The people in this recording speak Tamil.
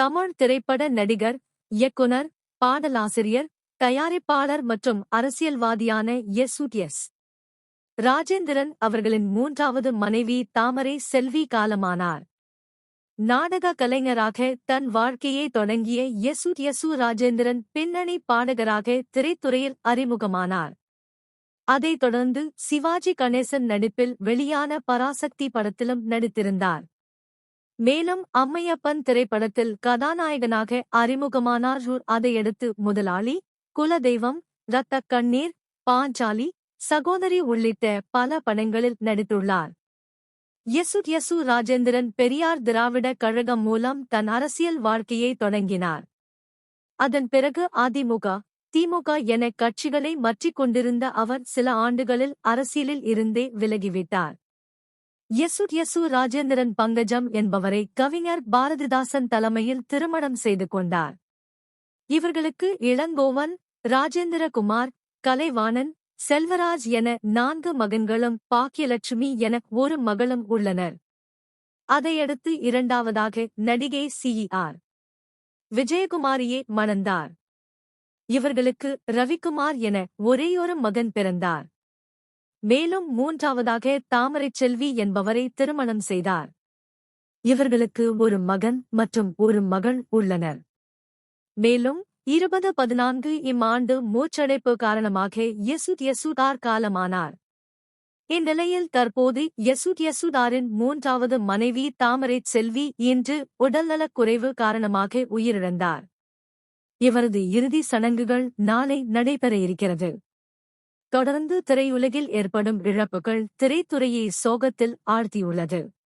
தமிழ் திரைப்பட நடிகர் இயக்குனர் பாடலாசிரியர் தயாரிப்பாளர் மற்றும் அரசியல்வாதியான எஸ் எஸ் ராஜேந்திரன் அவர்களின் மூன்றாவது மனைவி தாமரை செல்வி காலமானார். நாடக கலைஞராக தன் வாழ்க்கையை தொடங்கிய எசு யசு ராஜேந்திரன் பின்னணி பாடகராக திரைத்துறையில் அறிமுகமானார். அதைத் தொடர்ந்து சிவாஜி கணேசன் நடிப்பில் வெளியான பராசக்தி படத்திலும் நடித்திருந்தார். மேலும் அம்மையப்பன் திரைப்படத்தில் கதாநாயகனாக அறிமுகமானார் அதையடுத்து முதலாளி குலதெய்வம் இரத்த கண்ணீர் பாஞ்சாலி சகோதரி உள்ளிட்ட பல படங்களில் நடித்துள்ளார். யசு யசு ராஜேந்திரன் பெரியார் திராவிட கழகம் மூலம் தன் அரசியல் வாழ்க்கையை தொடங்கினார். அதன் பிறகு அதிமுக திமுக என கட்சிகளை மற்றிக் கொண்டிருந்த அவர் சில ஆண்டுகளில் அரசியலில் இருந்தே விலகிவிட்டார். யசு யசு ராஜேந்திரன் பங்கஜம் என்பவரை கவிஞர் பாரதிதாசன் தலைமையில் திருமணம் செய்து கொண்டார். இவர்களுக்கு இளங்கோவன் ராஜேந்திரகுமார் கலைவாணன் செல்வராஜ் என நான்கு மகன்களும் பாக்கியலட்சுமி என ஒரு மகளும் உள்ளனர். அதையடுத்து இரண்டாவதாக நடிகை சிஇஆர் விஜயகுமாரியே மணந்தார். இவர்களுக்கு ரவிக்குமார் என ஒரேயொரு மகன் பிறந்தார். மேலும் மூன்றாவதாக தாமரைச் செல்வி என்பவரை திருமணம் செய்தார். இவர்களுக்கு ஒரு மகன் மற்றும் ஒரு மகள் உள்ளனர். மேலும் இருபது பதினான்கு இம்மாண்டு மூச்சடைப்பு காரணமாக யசுத் யசுதார் காலமானார். இந்நிலையில் தற்போது யசுத் யசுதாரின் மூன்றாவது மனைவி தாமரைச் செல்வி இன்று உடல்நலக் குறைவு காரணமாக உயிரிழந்தார். இவரது இறுதி சடங்குகள் நாளை நடைபெற இருக்கிறது. தொடர்ந்து திரையுலகில் ஏற்படும் இழப்புகள் திரைத்துறையை சோகத்தில் ஆழ்த்தியுள்ளது.